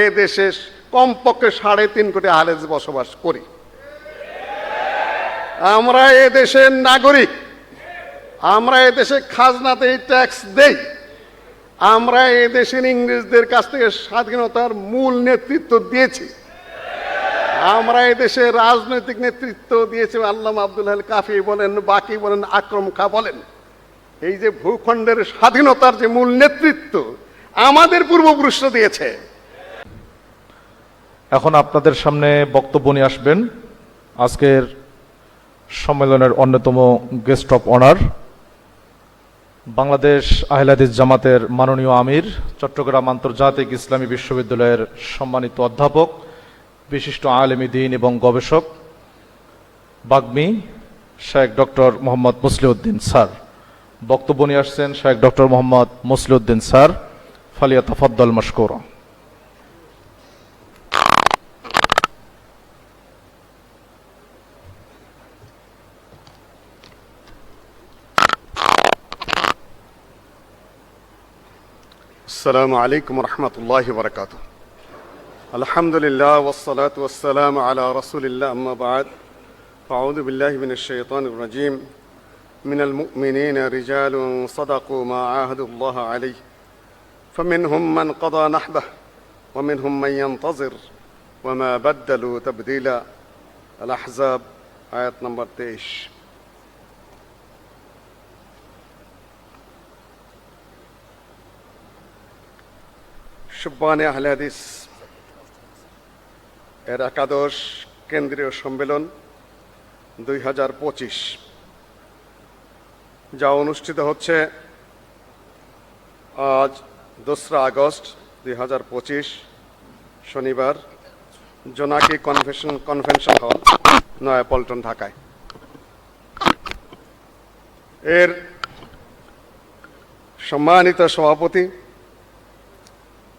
এ দেশে কমপক্ষে সাড়ে তিন কোটি আহলেজ বসবাস করি। আমরা এ দেশের নাগরিক। আমরা এ দেশে খাজনাতে ট্যাক্স দেই। আমরা এ দেশের ইংরেজদের কাছ থেকে স্বাধীনতার মূল নেতৃত্ব দিয়েছি। আমরা এ দেশে রাজনৈতিক নেতৃত্ব দিয়েছি আল্লাহ আব্দুল হাল কাফি বলেন, বাকি বলেন, আকরম খা বলেন। এই যে ভূখণ্ডের স্বাধীনতার যে মূল নেতৃত্ব আমাদের পূর্বপুরুষরা দিয়েছে এখন আপনাদের সামনে বক্তব্য নিয়ে আসবেন আজকের সম্মেলনের অন্যতম গেস্ট অফ অনার, বাংলাদেশ আহিলাদিস জামাতের মাননীয় আমির, চট্টগ্রাম আন্তর্জাতিক ইসলামী বিশ্ববিদ্যালয়ের সম্মানিত অধ্যাপক, বিশিষ্ট আলেমী দিন এবং গবেষক, বাগ্মী, শেখ ডক্টর মোহাম্মদ মুসলিউদ্দিন স্যার। বক্তব্য নিয়ে আসছেন শেখ ডক্টর মোহাম্মদ মুসলিউদ্দিন স্যার, ফালিয়া তফদ্দল মশকুরা। السلام عليكم ورحمة الله وبركاته. الحمد لله والصلاة والسلام على رسول الله أما بعد. فأعوذ بالله من الشيطان الرجيم. من المؤمنين رجال صدقوا ما عاهدوا الله عليه. فمنهم من قضى نحبه ومنهم من ينتظر وما بدلوا تبديلا. الأحزاب آية نمبر 23 সুব্বানে আহলে হাদিস এর একাদশ কেন্দ্রীয় সম্মেলন দুই হাজার পঁচিশ, যা অনুষ্ঠিত হচ্ছে আজ দোসরা আগস্ট দুই হাজার পঁচিশ, শনিবার, জোনাকি কনভেনশন কনভেনশন হল, নয়াপল্টন, ঢাকায়। এর সম্মানিত সভাপতি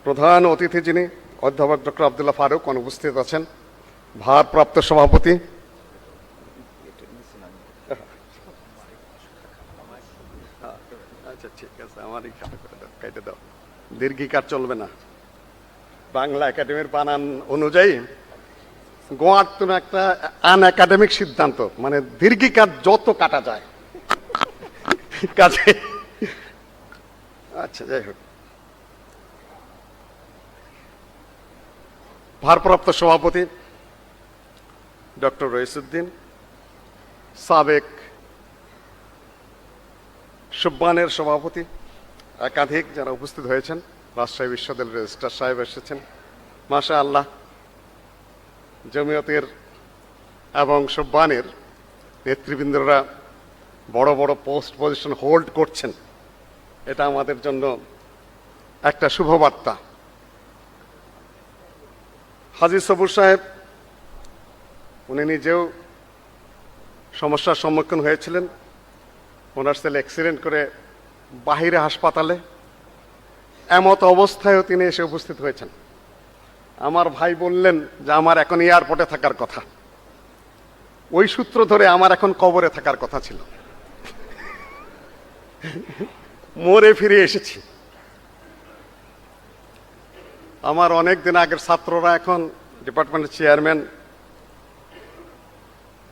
প্রধান অতিথি যিনি, অধ্যাপক ডক্টর আবদুল্লাহ ফারুক অনুপস্থিত আছেন, ভারপ্রাপ্ত সভাপতি। আচ্ছা ঠিক আছে দাও দীর্ঘিকার চলবে না। বাংলা একাডেমির বানান অনুযায়ী গোয়ার তো একটা আন একাডেমিক সিদ্ধান্ত মানে দীর্ঘিকার যত কাটা যায়। কাজে আচ্ছা যাই হোক। ভারপ্রাপ্ত সভাপতি ডক্টর রইসুদ্দিন, সাবেক সুব্বানের সভাপতি, একাধিক যারা উপস্থিত হয়েছেন, রাজশাহী বিশ্ববিদ্যালয়ের রেজিস্ট্রার সাহেব এসেছেন। মাশা আল্লাহ জমিয়তের এবং সুব্বানের নেতৃবৃন্দরা বড় বড় পোস্ট পজিশন হোল্ড করছেন। এটা আমাদের জন্য একটা শুভবার্তা। হাজি সবুর সাহেব, উনি নিজেও সমস্যার সম্মুখীন হয়েছিলেন। ওনার ছেলে অ্যাক্সিডেন্ট করে বাহিরে হাসপাতালে। এমত অবস্থায়ও তিনি এসে উপস্থিত হয়েছেন। আমার ভাই বললেন যে, আমার এখন এয়ারপোর্টে থাকার কথা। ওই সূত্র ধরে আমার এখন কবরে থাকার কথা ছিল। মরে ফিরে এসেছি। আমার অনেক দিন আগের ছাত্ররা এখন ডিপার্টমেন্টের চেয়ারম্যান,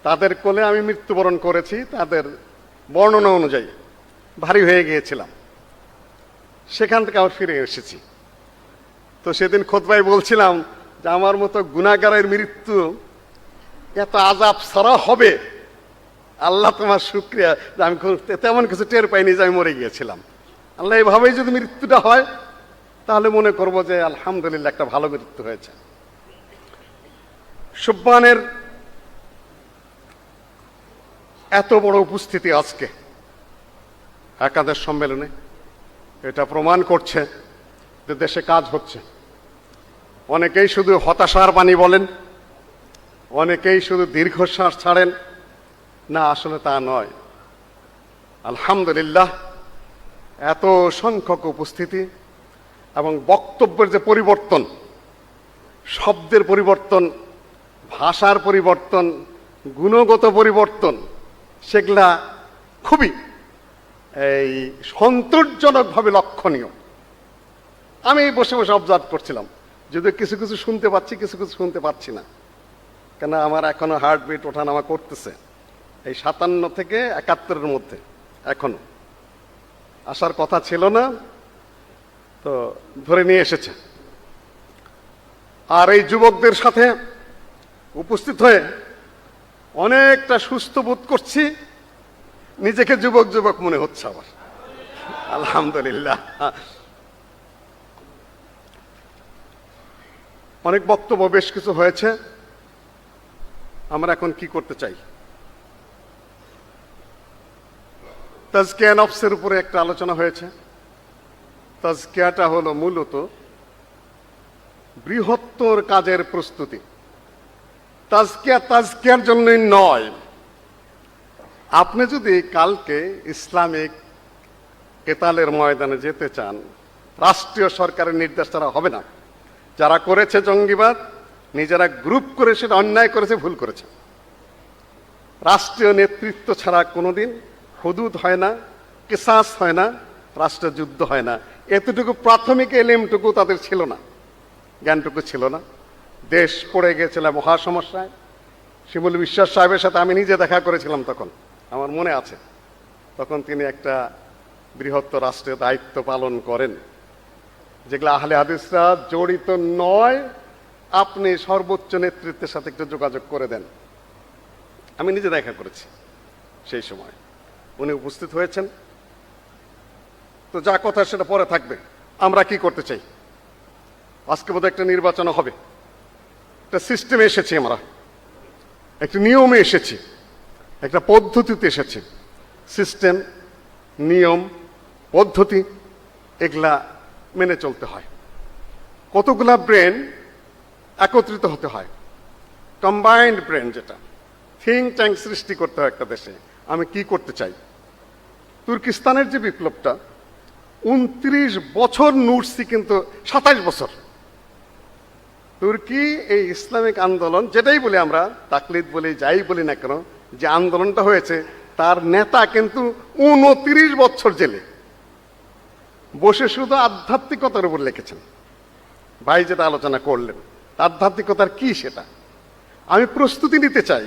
তাদের কোলে আমি মৃত্যুবরণ করেছি, তাদের বর্ণনা অনুযায়ী ভারী হয়ে গিয়েছিলাম। সেখান থেকে আবার ফিরে এসেছি। তো সেদিন খোদবাই বলছিলাম যে আমার মতো গুণাগারের মৃত্যু এত আজাব সারা হবে। আল্লাহ তোমার শুক্রিয়া, যে আমি তেমন কিছু টের পাইনি যে আমি মরে গিয়েছিলাম। আল্লাহ এভাবেই যদি মৃত্যুটা হয় তাহলে মনে করব যে আলহামদুলিল্লাহ একটা ভালো মৃত্যু হয়েছে। সুব্বানের এত বড় উপস্থিতি আজকে একাদশ সম্মেলনে, এটা প্রমাণ করছে যে দেশে কাজ হচ্ছে। অনেকেই শুধু হতাশার বাণী বলেন, অনেকেই শুধু দীর্ঘশ্বাস ছাড়েন। না, আসলে তা নয়। আলহামদুলিল্লাহ, এত সংখ্যক উপস্থিতি এবং বক্তব্যের যে পরিবর্তন, শব্দের পরিবর্তন, ভাষার পরিবর্তন, গুণগত পরিবর্তন, সেগুলা খুবই এই সন্তোষজনকভাবে লক্ষণীয়। আমি বসে বসে অবজার্ভ করছিলাম, যদিও কিছু কিছু শুনতে পাচ্ছি, কিছু কিছু শুনতে পাচ্ছি না। কেন আমার এখনও হার্টবিট ওঠানামা করতেছে, এই সাতান্ন থেকে একাত্তরের মধ্যে, এখনও। আসার কথা ছিল না তো ধরে নিয়ে এসেছে। আর এই যুবকদের সাথে উপস্থিত হয়ে অনেকটা সুস্থ বোধ করছি, নিজেকে যুবক যুবক মনে হচ্ছে আমার। আলহামদুলিল্লাহ। অনেক বক্তব্য, বেশ কিছু হয়েছে। আমরা এখন কি করতে চাই? তাজকিয়া নফসের উপরে একটা আলোচনা হয়েছে। তাজকিয়াটা হলো মূলত বৃহত্তর কাজের প্রস্তুতি। তাজকিয়া তাজকিয়ার জন্যই নয়। আপনি যদি কালকে ইসলামিক কেতালের ময়দানে যেতে চান, রাষ্ট্রীয় সরকারের নির্দেশ তারা হবে না। যারা করেছে জঙ্গিবাদ, নিজেরা গ্রুপ করে সেটা অন্যায় করেছে, ভুল করেছে। রাষ্ট্রীয় নেতৃত্ব ছাড়া কোনোদিন হুদুদ হয় না, কেসাস হয় না, রাষ্ট্রযুদ্ধ হয় না। এতটুকু প্রাথমিক এলিমটুকু তাদের ছিল না। জ্ঞানটুকু ছিল না। দেশ পড়ে গিয়েছিল মহা সমস্যায় শিমুল বিশ্বাস সাহেবের সাথে আমি নিজে দেখা করেছিলাম তখন। আমার মনে আছে। তখন তিনি একটা বৃহত্তর রাষ্ট্রের দায়িত্ব পালন করেন। যেগুলো আহলে হাদিসরা জড়িত নয়, আপনি সর্বোচ্চ নেতৃত্বের সাথে একটু যোগাযোগ করে দেন। আমি নিজে দেখা করেছি সেই সময়। উনি উপস্থিত হয়েছেন। তো যা কথা সেটা পরে থাকবে। আমরা কি করতে চাই? আজকে বোধহয় একটা নির্বাচন হবে। একটা সিস্টেমে এসেছি আমরা। একটা নিয়মে এসেছি। একটা পদ্ধতিতে এসেছি। সিস্টেম নিয়ম, পদ্ধতি, এগুলা মেনে চলতে হয়। কতগুলা ব্রেন একত্রিত হতে হয়? কম্বাইন্ড ব্রেন যেটা। থিঙ্ক ট্যাঙ্ক সৃষ্টি করতে হয় একটা দেশে। আমি কি করতে চাই? তুর্কিস্তানের যে বিপ্লবটা উনত্রিশ বছর নুরসি কিন্তু সাতাইশ বছর। তুর্কি এই ইসলামিক আন্দোলন, যেটাই বলি আমরা, তাকলিদ বলি, যাই বলি না কেন, যে আন্দোলনটা হয়েছে, তার নেতা কিন্তু উনত্রিশ বছর জেলে। বসে শুধু আধ্যাত্মিকতার উপর লিখেছেন। ভাই যেটা আলোচনা করলেন আধ্যাত্মিকতার কি সেটা? আমি প্রস্তুতি নিতে চাই,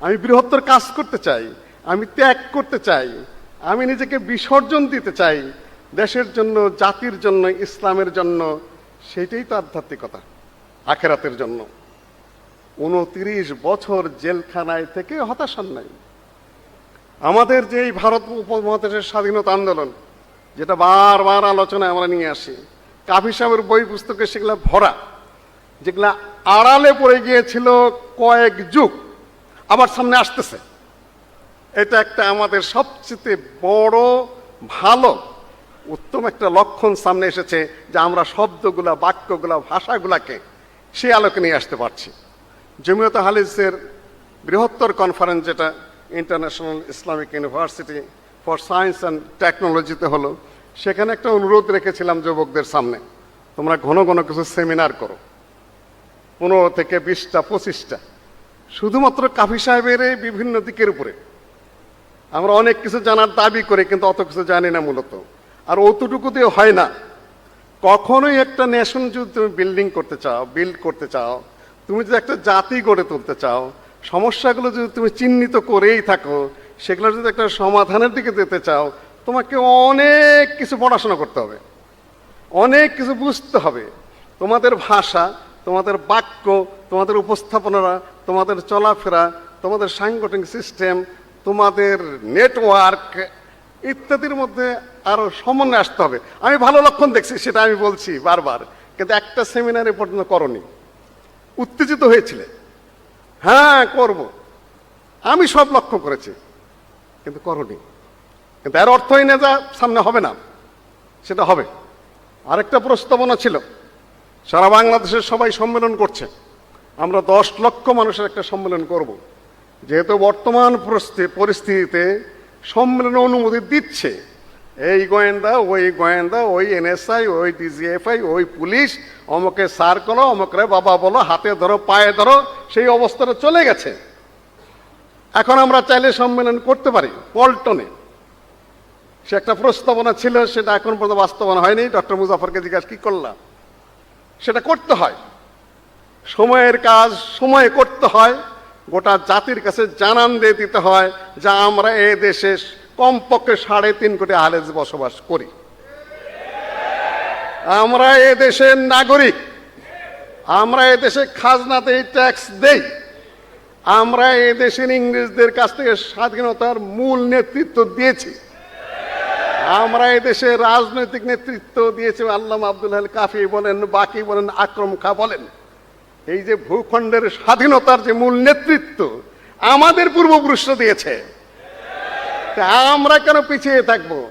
আমি বৃহত্তর কাজ করতে চাই, আমি ত্যাগ করতে চাই, আমি নিজেকে বিসর্জন দিতে চাই দেশের জন্য, জাতির জন্য, ইসলামের জন্য, সেটাই তো আধ্যাত্মিকতা, আখেরাতের জন্য। উনত্রিশ বছর জেলখানায় থেকে হতাশার নাই। আমাদের যে এই ভারত উপমহাদেশের স্বাধীনতা আন্দোলন, যেটা বারবার আলোচনায় আমরা নিয়ে আসি, কাফি সাহেবের বই পুস্তকে সেগুলো ভরা, যেগুলা আড়ালে পড়ে গিয়েছিল কয়েক যুগ, আবার সামনে আসতেছে। এটা একটা আমাদের সবচেয়ে বড়, ভালো উত্তম একটা লক্ষণ সামনে এসেছে যে আমরা শব্দগুলা, বাক্যগুলা, ভাষাগুলাকে সে আলোকে নিয়ে আসতে পারছি। জমিয়ত হালিসের বৃহত্তর কনফারেন্স যেটা international Islamic university for science and টেকনোলজিতে হলো, সেখানে একটা অনুরোধ রেখেছিলাম যুবকদের সামনে, তোমরা ঘন ঘন কিছু সেমিনার করো। পনেরো থেকে বিশটা, পঁচিশটা। শুধুমাত্র কাফি সাহেবের বিভিন্ন দিকের উপরে। আমরা অনেক কিছু জানার দাবি করি, কিন্তু অত কিছু জানি না মূলত। আর অতটুকু দিয়ে হয় না। কখনোই একটা নেশন যদি তুমি বিল্ডিং করতে চাও বিল্ড করতে চাও, তুমি যদি একটা জাতি গড়ে তুলতে চাও, সমস্যাগুলো যদি তুমি চিহ্নিত করেই থাকো, সেগুলো যদি একটা সমাধানের দিকে যেতে চাও, তোমাকে অনেক কিছু পড়াশোনা করতে হবে। অনেক কিছু বুঝতে হবে। তোমাদের ভাষা, তোমাদের বাক্য, তোমাদের উপস্থাপনারা, তোমাদের চলাফেরা, তোমাদের সাংগঠনিক সিস্টেম তোমাদের নেটওয়ার্ক ইত্যাদির মধ্যে আরও সমন্বয় আসতে হবে। আমি ভালো লক্ষণ দেখছি, সেটা আমি বলছি বারবার। কিন্তু একটা সেমিনারে পর্যন্ত করনি। উত্তেজিত হয়েছিলে। হ্যাঁ করব। আমি সব লক্ষ্য করেছি, কিন্তু করনি। কিন্তু এর অর্থই না যা, সামনে হবে না। সেটা হবে। আরেকটা প্রস্তাবনা ছিল। সারা বাংলাদেশের সবাই সম্মেলন করছে। আমরা দশ লক্ষ মানুষের একটা সম্মেলন করব। যেহেতু বর্তমান পরিস্থিতিতে সম্মেলন অনুমতি দিচ্ছে। এই গোয়েন্দা, ওই গোয়েন্দা, ওই এনএসআই, ওই ডিজিএফআই, ওই পুলিশ, অমকে সার করো, অমকরে বাবা বলো, হাতে ধরো, পায়ে ধরো, সেই অবস্থাটা চলে গেছে। এখন আমরা চাইলে সম্মেলন করতে পারি, পল্টনে। সে একটা প্রস্তাবনা ছিল, সেটা এখন পর্যন্ত বাস্তবায়ন হয়নি। ডক্টর মুজাফরকে জিজ্ঞাসা, কি করলাম সেটা করতে হয়। সময়ের কাজ সময়ে করতে হয়। গোটা জাতির কাছে জানান দিয়ে দিতে হয়, যা আমরা এ দেশে কমপক্ষে সাড়ে তিন কোটি আলেজ বসবাস করি। আমরা এ দেশের নাগরিক। আমরা এ দেশে খাজনাতে ট্যাক্স দেই। আমরা এ দেশের ইংরেজদের কাছ থেকে স্বাধীনতার মূল নেতৃত্ব দিয়েছি। আমরা এ দেশে রাজনৈতিক নেতৃত্ব দিয়েছি আল্লাহ আব্দুল হাল কাফি বলেন, বাকি বলেন, আকরম খা বলেন। এই যে ভূখণ্ডের স্বাধীনতার যে মূল নেতৃত্ব আমাদের পূর্বপুরুষরা দিয়েছে আমরা কেন পিছিয়ে থাকব?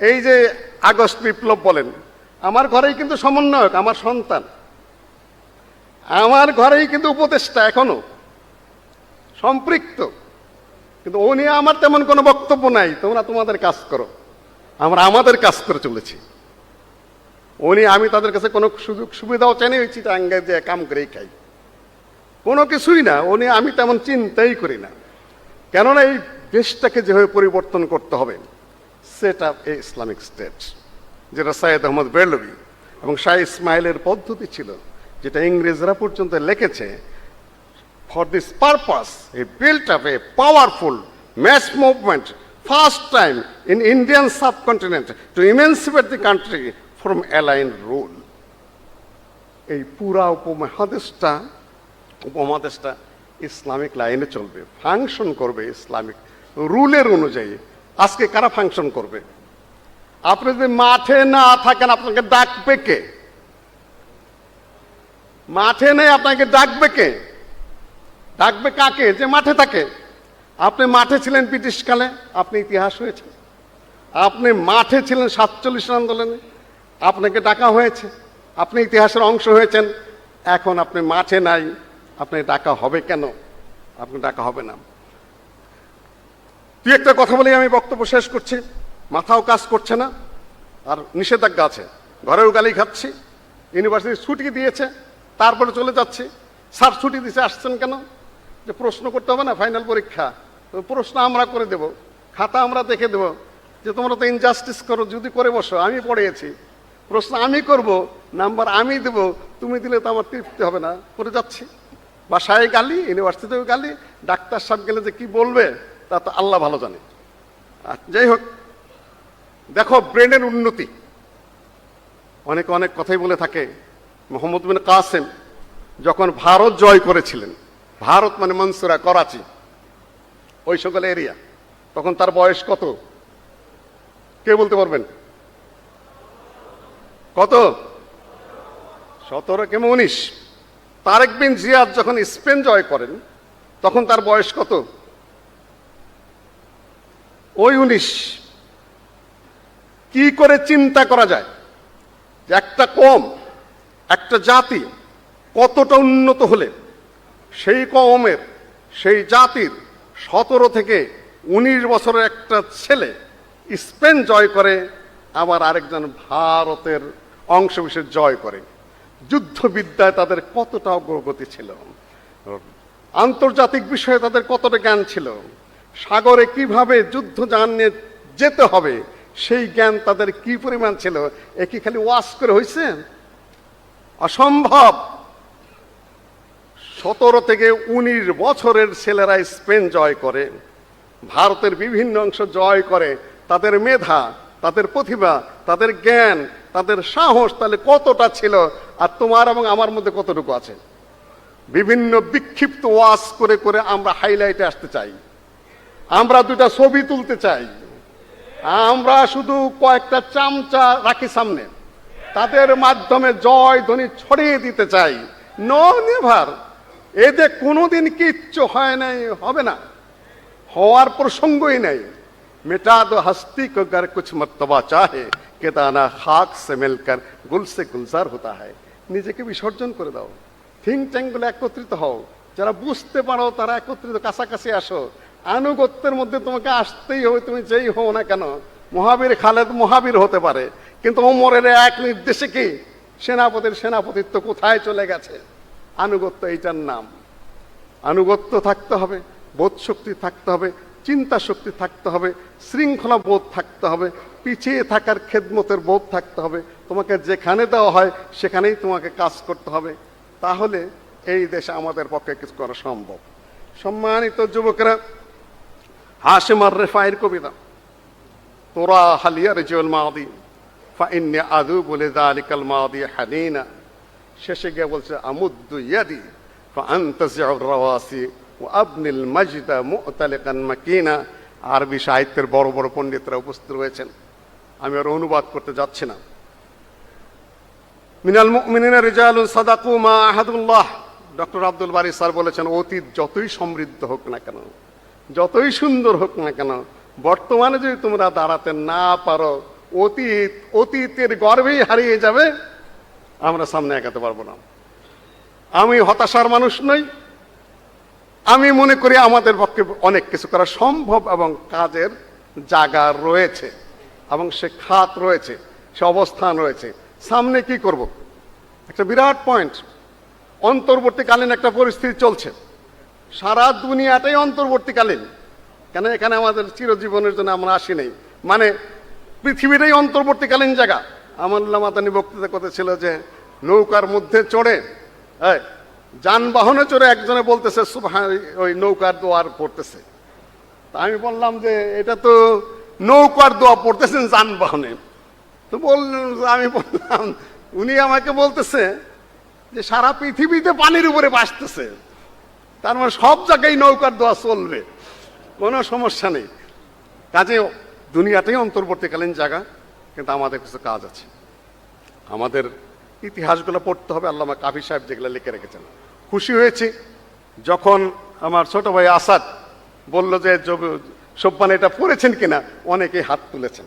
এই যে আগস্ট বিপ্লব বলেন, আমার ঘরেই কিন্তু সমন্বয়ক, আমার সন্তান। আমার ঘরেই কিন্তু উপদেষ্টা এখনও। সম্পৃক্ত। কিন্তু ও নিয়ে আমার তেমন কোনো বক্তব্য নাই। তোমরা তোমাদের কাজ করো। আমরা আমাদের কাজ করে চলেছি। উনি, আমি তাদের কাছে কোনো সুযোগ সুবিধাও চাই ওই চিটাঙ্গে যে কাম করেই খাই। কোনো কিছুই না। উনি, আমি তেমন চিন্তাই করি না। কেননা এই দেশটাকে যেভাবে পরিবর্তন করতে হবে set up a Islamic state যেটা সাইয়েদ আহমদ বেরলবি এবং শাহ ইসমাইলের পদ্ধতি ছিল যেটা ইংরেজরা পর্যন্ত লিখেছে For this purpose, he built up a powerful mass movement, first time in Indian subcontinent, to emancipate the country from aligned rule. এই পুরা উপমহাদেশটা উপমহাদেশটা ইসলামিক লাইনে চলবে ফাংশন করবে ইসলামিক রুলের অনুযায়ী আজকে কারা ফাংশন করবে? আপনি যদি মাঠে না থাকেন, আপনাকে ডাকবে কে? মাঠে নেই, আপনাকে ডাকবে কে? ডাকবে কাকে? যে মাঠে থাকে। আপনি মাঠে ছিলেন ব্রিটিশকালে আপনি ইতিহাস হয়েছে। আপনি মাঠে ছিলেন সাতচল্লিশ আন্দোলনে, আপনাকে ডাকা হয়েছে। আপনি ইতিহাসের অংশ হয়েছেন। এখন আপনি মাঠে নাই আপনি ডাকা হবে কেন? আপনি ডাকা হবে না। তুই একটা কথা বলে আমি বক্তব্য শেষ করছি। মাথাও কাজ করছে না, আর নিষেধাজ্ঞা আছে। ঘরেও গালি খাচ্ছি, ইউনিভার্সিটি ছুটি দিয়েছে, তারপরে চলে যাচ্ছি। স্যার ছুটি দিছে আসছেন কেন? যে প্রশ্ন করতে হবে না, ফাইনাল পরীক্ষা। তো প্রশ্ন আমরা করে দেব, খাতা আমরা দেখে দেব, যে তোমরা তো ইনজাস্টিস করো, যদি করে বসো, আমি পড়িয়েছি প্রশ্ন আমি করব, নাম্বার আমি দেব, তুমি দিলে তো আমার তৃপ্তি হবে না, করে যাচ্ছি। বাসায় গালি, ইউনিভার্সিটিতেও গালি, ডাক্তার সাহেব গেলে যে কি বলবে? তা তো আল্লাহ ভালো জানে। যাই হোক, দেখো ব্রেনের উন্নতি। অনেকে অনেক কথাই বলে থাকে, মোহাম্মদ বিন কাসেম যখন ভারত জয় করেছিলেন, ভারত মানে মনসুরা, করাচি, ওই সকল এরিয়া তখন তার বয়স কত? কে বলতে পারবেন? কত? সতেরো কেমন উনিশ। তারেক বিন জিয়াদ যখন স্পেন জয় করেন, তখন তার বয়স কত? ওই উনিশ, কি করে চিন্তা করা যায় যে একটা কম, একটা জাতি কতটা উন্নত হলে সেই কমের, সেই জাতির সতেরো থেকে উনিশ বছরের একটা ছেলে স্পেন জয় করে, আবার আরেকজন ভারতের অংশবিশেষ জয় করে। যুদ্ধবিদ্যায় তাদের কতটা অগ্রগতি ছিল? আন্তর্জাতিক বিষয়ে তাদের কতটা জ্ঞান ছিল? সাগরে কীভাবে যুদ্ধ জানিয়ে যেতে হবে, সেই জ্ঞান তাদের কি পরিমাণ ছিল? এ কি খালি ওয়াশ করে হয়েছে অসম্ভব! সতেরো থেকে উনিশ বছরের ছেলেরা স্পেন জয় করে, ভারতের বিভিন্ন অংশ জয় করে। তাদের মেধা, তাদের প্রতিভা, তাদের জ্ঞান, তাদের সাহস তাহলে কতটা ছিল? আর তোমার এবং আমার মধ্যে কতটুকু আছে? বিভিন্ন বিক্ষিপ্ত ওয়াশ করে করে আমরা হাইলাইটে আসতে চাই। আমরা দুটা ছবি তুলতে চাই। আমরা শুধু কয়েকটা চামচা রাখি সামনে। তাদের মাধ্যমে জয় ধ্বনি ছড়িয়ে দিতে চাই। নো নেভার এতে কোনোদিন কিচ্ছু হয় নাই, হবে না। হওয়ার প্রসঙ্গই নেই। মেটা দো হস্তি কো কুছ মর্তবা চাহে। কে দানা খাক সে মিলকর গুল সে গুলজার হতা হয় নিজেকে বিসর্জন করে দাও। থিঙ্ক ট্যাঙ্কগুলো একত্রিত হও। যারা বুঝতে পারো, তারা একত্রিত কাছাকাছি আসো। আনুগত্যের মধ্যে তোমাকে আসতেই হবে, তুমি যেই হও না কেন? মহাবীর খালেদ মহাবীর হতে পারে, কিন্তু ওমরের এক নির্দেশে কি? সেনাপতির সেনাপতিত্ব কোথায় চলে গেছে? আনুগত্য এইটার নাম। আনুগত্য থাকতে হবে, বোধ শক্তি থাকতে হবে, চিন্তা শক্তি থাকতে হবে, শৃঙ্খলা বোধ থাকতে হবে, পিছিয়ে থাকার খেদমতের বোধ থাকতে হবে। তোমাকে যেখানে দেওয়া হয়, সেখানেই তোমাকে কাজ করতে হবে। তাহলে এই দেশে আমাদের পক্ষে কিছু করা সম্ভব। সম্মানিত যুবকেরা হাসিম আর রেফায়ের কবিতা তোরা হালিয়া রেজিউল মাদি ফাইন্নে আদু বলে দালিকাল মাদি হানিনা শেষে গিয়ে বলছে আমুদ্দু ইয়াদি ফান্তাজিউর রাওয়াসি ও আবনিল মাজদা মুতালিকান মাকিনা আরবি সাহিত্যের বড় বড় পণ্ডিতরা উপস্থিত রয়েছেন আমি আর অনুবাদ করতে যাচ্ছি না মিনাল মুমিনিনা রিজালুন সাদাকু মা আহাদুল্লাহ ডক্টর আব্দুল বারি স্যার বলেছেন অতীত যতই সমৃদ্ধ হোক না কেন যতই সুন্দর হোক না কেন, বর্তমানে যদি তোমরা দাঁড়াতে না পারো, অতীত, অতীতের গর্বেই হারিয়ে যাবে, আমরা সামনে এগাতে পারব না। আমি হতাশার মানুষ নই। আমি মনে করি আমাদের পক্ষে অনেক কিছু করা সম্ভব এবং কাজের জায়গা রয়েছে এবং সে খাত রয়েছে, সে অবস্থান রয়েছে। সামনে কি করব? একটা বিরাট পয়েন্ট অন্তর্বর্তীকালীন একটা পরিস্থিতি চলছে। সারা দুনিয়াটাই অন্তর্বর্তীকালীন। কেন এখানে আমাদের চিরজীবনের জন্য আমরা আসি নাই? মানে পৃথিবীটাই অন্তর্বর্তীকালীন জায়গা। আমার মাতানি বক্তৃতা করেছিল যে, নৌকার মধ্যে চড়ে যানবাহনে চড়ে একজনে বলতেছে ওই নৌকার দোয়ার পড়তেছে। তা আমি বললাম যে, এটা তো নৌকার দোয়া পড়তেছেন যানবাহনে। তো বললেন আমি বললাম, উনি আমাকে বলতেছে যে, সারা পৃথিবীতে পানির উপরে বাসতেছে তার মানে সব জায়গায় নৌকার দোয়া চলবে। কোনো সমস্যা নেই। কাজে দুনিয়াটাই অন্তর্বর্তীকালীন জায়গা, কিন্তু আমাদের কিছু কাজ আছে। আমাদের ইতিহাসগুলো পড়তে হবে, আল্লামা কাফি সাহেব যেগুলো লিখে রেখেছেন। খুশি হয়েছি যখন আমার ছোট ভাই আসাদ বলল যে সোব্বান এটা পড়েছেন কিনা? অনেকেই হাত তুলেছেন।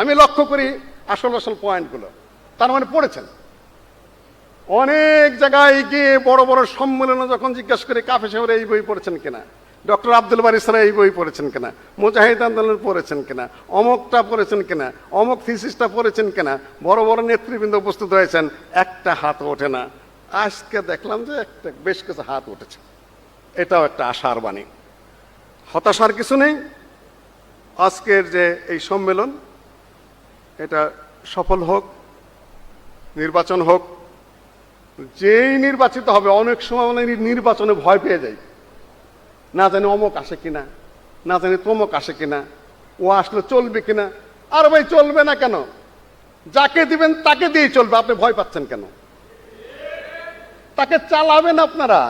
আমি লক্ষ্য করি আসল আসল পয়েন্টগুলো তার মানে পড়েছেন। অনেক জায়গায় গিয়ে বড় বড় সম্মেলনে যখন জিজ্ঞাসা করে কাফে সাহেবরা এই বই পড়েছেন কিনা? ডক্টর আব্দুল বারি সারা এই বই পড়েছেন কিনা? মুজাহিদ আন্দোলন পড়েছেন কিনা? অমকটা পড়েছেন কিনা? অমক থিসিসটা পড়েছেন কিনা? বড় বড় নেতৃবৃন্দ উপস্থিত হয়েছেন একটা হাত ওঠে না। আজকে দেখলাম যে একটা বেশ কিছু হাত উঠেছে। এটাও একটা আশার বাণী। হতাশার কিছু নেই। আজকের যে এই সম্মেলন, এটা সফল হোক, নির্বাচন হোক যেই নির্বাচিত হবে, অনেক সময় মানে নির্বাচনে ভয় পেয়ে যায়। না জানি অমক আসে কিনা, না জানি তমক আসে কিনা, ও আসলে চলবে কিনা, আর ভাই চলবে না কেন? যাকে দিবেন তাকে দিয়ে চলবে, আপনি ভয় পাচ্ছেন কেন? তাকে চালাবেন আপনারা।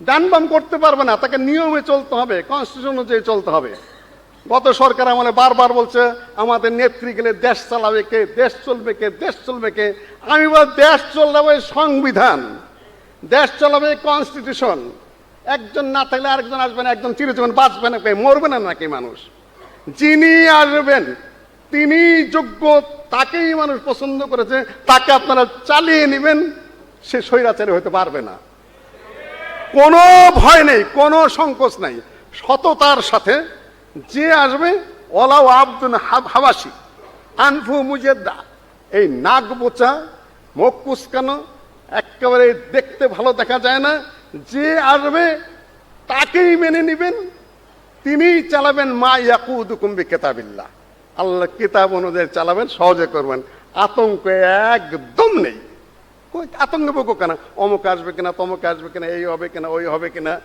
ডান বাম করতে পারবে না, তাকে নিয়মে চলতে হবে কনস্টিটিউশন অনুযায়ী চলতে হবে। গত সরকার আমাদের বারবার বলছে, আমাদের নেত্রী গেলে দেশ চালাবে কে, দেশ চলবে কে, দেশ চলবে কে? আমি বল দেশ চলাবে সংবিধান, দেশ চালাবে কনস্টিটিউশন একজন না থাকলে আরেকজন আসবে না, একজন চিরজীবন বাঁচবে না মরবে না নাকি মানুষ? যিনি আসবেন, তিনি যোগ্য, তাকেই মানুষ পছন্দ করেছে, তাকে আপনারা চালিয়ে নেবেন, সে স্বৈরাচারী হতে পারবে না। কোনো ভয় নেই, কোনো সংকোচ নাই। সততার সাথে যে আসবে ওলাও আব্দুল হাব- হাবাসি, আনফু মুজেদ্দা। এই নাক বোচা, মুখ কুচকানো একেবারে দেখতে ভালো দেখা যায় না। যে আসবে, তাকেই মেনে নেবেন। তিনিই চালাবেন মা ইয়াকুদ কুম্বি কেতাবিল্লাহ আল্লাহ কিতাব অনুযায়ী চালাবেন, সহজে করবেন। আতঙ্ক একদম নেই। আতঙ্ক বকো কেন? অমুক আসবে কিনা, তমুক আসবে কিনা, এই হবে কিনা, ওই হবে কিনা।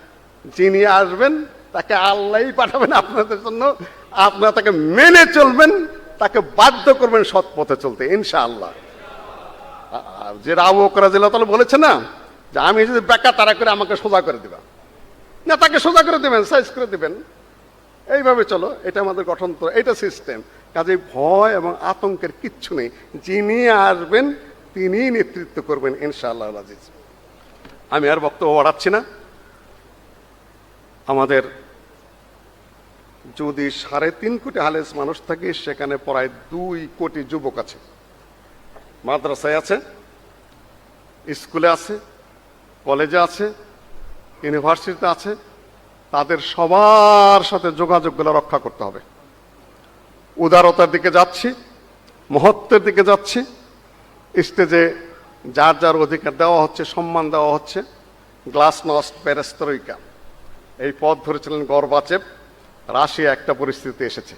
যিনি আসবেন তাকে আল্লাহই পাঠাবেন আপনাদের জন্য। আপনারা তাকে মেনে চলবেন, তাকে বাধ্য করবেন সৎ পথে চলতে, ইনশাআল্লাহ। যে রাবু করা জেলা তাহলে বলেছে না, যে আমি যদি বেকা তারা করে আমাকে সোজা করে দিবা। না, তাকে সোজা করে দেবেন, সাইজ করে দেবেন। এইভাবে চলো, এটা আমাদের গঠনতন্ত্র, এটা সিস্টেম। কাজে ভয় এবং আতঙ্কের কিচ্ছু নেই। যিনি আসবেন তিনি নেতৃত্ব করবেন, ইনশাআল্লাহ আজিজ আমি আর বক্তব্য বাড়াচ্ছি না। আমাদের যদি সাড়ে তিন কোটি হালেস মানুষ থাকে, সেখানে প্রায় দুই কোটি যুবক আছে। মাদ্রাসায় আছে, স্কুলে আছে, কলেজে আছে, ইউনিভার্সিটিতে আছে। তাদের সবার সাথে যোগাযোগগুলো রক্ষা করতে হবে। উদারতার দিকে যাচ্ছি, মহত্বের দিকে যাচ্ছি। স্টেজে যার যার অধিকার দেওয়া হচ্ছে, সম্মান দেওয়া হচ্ছে। গ্লাস নস্ট প্যারেস্তরিকা এই পথ ধরেছিলেন গর্বাচেপ রাশিয়া একটা পরিস্থিতি এসেছে।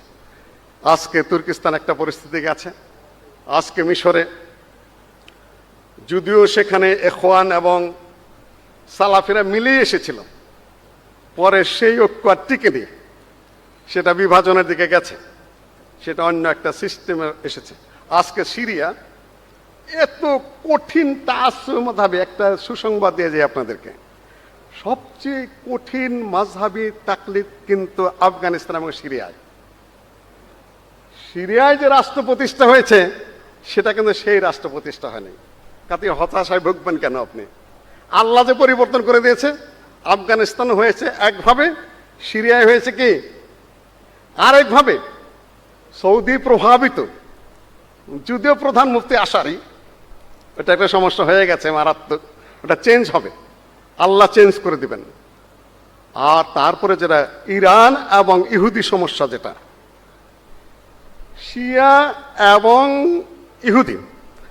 আজকে তুর্কিস্তান একটা পরিস্থিতি গেছে। আজকে মিশরে। যদিও সেখানে এখওয়ান এবং সালাফিরা মিলিয়ে এসেছিল। পরে সেই ঐক্য আর টিকে নেই সেটা বিভাজনের দিকে গেছে। সেটা অন্য একটা সিস্টেমে এসেছে। আজকে সিরিয়া এত কঠিন টাস মধাবে একটা সুসংবাদ দিয়ে যায় আপনাদেরকে। সবচেয়ে কঠিন মাঝহাবি তাকলিদ কিন্তু আফগানিস্তান এবং সিরিয়ায়। সিরিয়ায় যে রাষ্ট্র প্রতিষ্ঠা হয়েছে, সেটা কিন্তু সেই রাষ্ট্র প্রতিষ্ঠা হয়নি। কাতে হতাশায় ভুগবেন কেন আপনি? আল্লাহ যে পরিবর্তন করে দিয়েছে, আফগানিস্তান হয়েছে একভাবে, সিরিয়ায় হয়েছে কি? আরেকভাবে, সৌদি প্রভাবিত। যদিও প্রধান মুফতি আসারই ওটা একটা সমস্যা হয়ে গেছে, মারাত্মক। ওটা চেঞ্জ হবে। আল্লাহ চেঞ্জ করে দিবেন। আর তারপরে যেটা ইরান এবং ইহুদি সমস্যা যেটা, শিয়া এবং ইহুদি,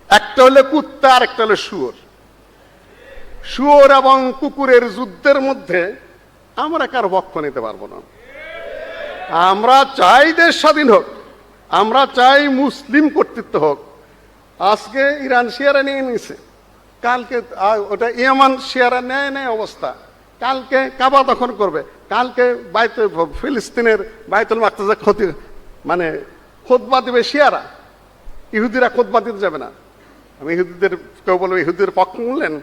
একটা হলে কুত্তা আর একটা হলে শুয়োর। শুয়োর এবং কুকুরের যুদ্ধের মধ্যে আমরা কারও পক্ষ নিতে পারব না। আমরা চাই দেশ স্বাধীন হোক, আমরা চাই মুসলিম কর্তৃত্ব হোক। আজকে ইরান শিয়ারা নিয়ে নিয়েছে কালকে ওটা ইয়ামান শিয়ারা নেয় নেয় অবস্থা। কালকে কাবা দখল করবে। কালকে বাইতে ফিলিস্তিনের বাইতুল মাকতাজা ক্ষতি মানে খোদবা দিবে শিয়ারা। ইহুদিরা খোদবা দিতে যাবে না। আমি ইহুদিদের, কেউ বলব ইহুদিদের পক্ষ নিলেন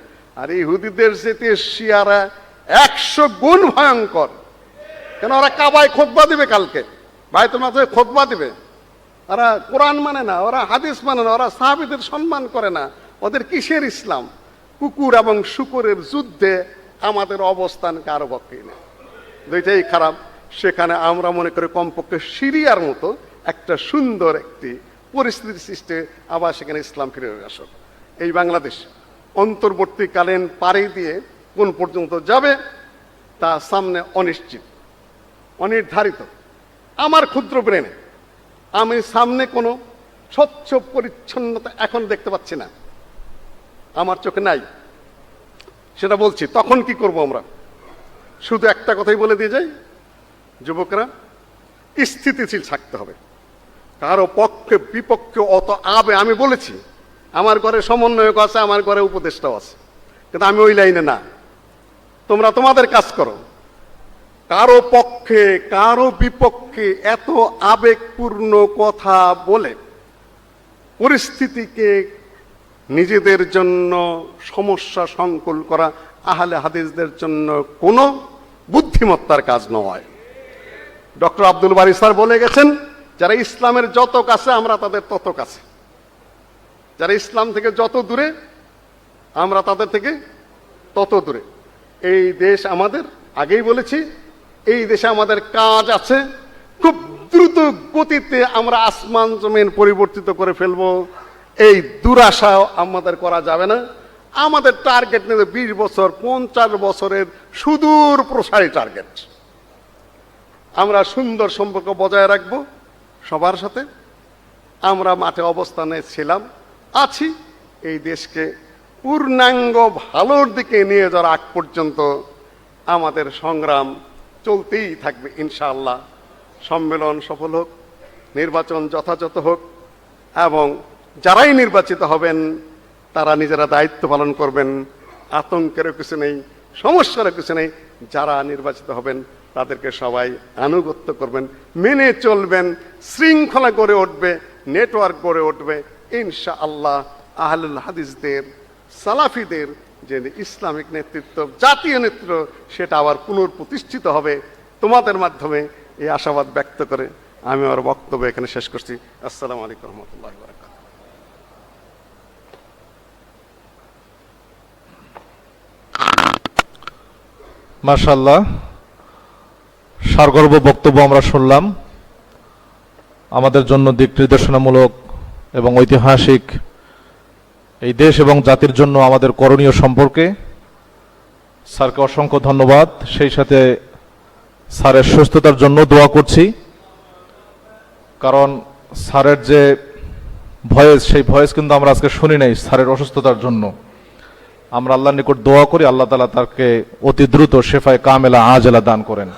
আর ইহুদিদের যেতে শিয়ারা একশো গুণ ভয়ঙ্কর। কেন ওরা কাবায় খোদবা দিবে কালকে? বাইতুল মাকতাজে খোদবা দিবে। ওরা কোরআন মানে না, ওরা হাদিস মানে না, ওরা সাহাবিদের সম্মান করে না। ওদের কিসের ইসলাম? কুকুর এবং শুকুরের যুদ্ধে আমাদের অবস্থান কারও পক্ষে নেই। দুইটাই খারাপ। সেখানে আমরা মনে করি কমপক্ষে সিরিয়ার মতো একটা সুন্দর একটি পরিস্থিতি সৃষ্টি আবার সেখানে ইসলাম ফিরে আসুক এই বাংলাদেশ অন্তর্বর্তীকালীন পাড়ি দিয়ে কোন পর্যন্ত যাবে তা সামনে অনিশ্চিত, অনির্ধারিত। আমার ক্ষুদ্র ব্রেনে আমি সামনে কোনো স্বচ্ছ পরিচ্ছন্নতা এখন দেখতে পাচ্ছি না। আমার চোখে নাই। সেটা বলছি, তখন কি করব আমরা? শুধু একটা কথাই বলে দিয়ে যাই, যুবকরা, স্থিতিশীল থাকতে হবে। কারও পক্ষে, বিপক্ষে অত আবে আমি বলেছি, আমার ঘরে সমন্বয়ক আছে, আমার ঘরে উপদেষ্টাও আছে, কিন্তু আমি ওই লাইনে না। তোমরা তোমাদের কাজ করো। কারও পক্ষে, কারও বিপক্ষে এত আবেগপূর্ণ কথা বলে, পরিস্থিতিকে নিজেদের জন্য সমস্যা সংকুল করা আহলে হাদিসদের জন্য কোনো বুদ্ধিমত্তার কাজ নয়। ডক্টর আব্দুল বারি স্যার বলে গেছেন, যারা ইসলামের যত কাছে, আমরা তাদের তত কাছে। যারা ইসলাম থেকে যত দূরে, আমরা তাদের থেকে তত দূরে। এই দেশ আমাদের, আগেই বলেছি, এই দেশে আমাদের কাজ আছে, খুব দ্রুত গতিতে আমরা আসমান জমিন পরিবর্তিত করে ফেলব। এই দুরাশা আমাদের করা যাবে না। আমাদের টার্গেট নেবে বিশ বছর, পঞ্চাশ বছরের সুদূর প্রসারী টার্গেট আমরা সুন্দর সম্পর্ক বজায় রাখব সবার সাথে। আমরা মাঠে অবস্থানে ছিলাম, আছি। এই দেশকে পূর্ণাঙ্গ ভালোর দিকে নিয়ে যাওয়ার আগ পর্যন্ত আমাদের সংগ্রাম চলতেই থাকবে ইনশাআল্লাহ। সম্মেলন সফল হোক, নির্বাচন যথাযথ হোক এবং যারাই নির্বাচিত হবেন, তারা নিজেরা দায়িত্ব পালন করবেন। আতঙ্কেরও কিছু নেই, সমস্যারও কিছু নেই। যারা নির্বাচিত হবেন, তাদেরকে সবাই আনুগত্য করবেন। মেনে চলবেন, শৃঙ্খলা গড়ে উঠবে, নেটওয়ার্ক গড়ে উঠবে। ইনশা আল্লাহ আহলুল হাদিসদের, সালাফিদের যে ইসলামিক নেতৃত্ব, জাতীয় নেতৃত্ব, সেটা আবার পুনর্প্রতিষ্ঠিত হবে। তোমাদের মাধ্যমে এই আশাবাদ ব্যক্ত করে আমি আমার বক্তব্য এখানে শেষ করছি। আসসালামু আলাইকুম রহমতুল্লাহ মার্শাল্লাহ সারগর্ব বক্তব্য আমরা শুনলাম। আমাদের জন্য দিক নির্দেশনামূলক এবং ঐতিহাসিক এই দেশ এবং জাতির জন্য আমাদের করণীয় সম্পর্কে স্যারকে অসংখ্য ধন্যবাদ। সেই সাথে স্যারের সুস্থতার জন্য দোয়া করছি। কারণ স্যারের যে ভয়েস, সেই ভয়েস কিন্তু আমরা আজকে শুনি নাই, স্যারের অসুস্থতার জন্য। আমরা আল্লাহর নিকট দোয়া করি, আল্লাহ তালা তাকে অতি দ্রুত শেফায় কামেলা আজলা দান করেন।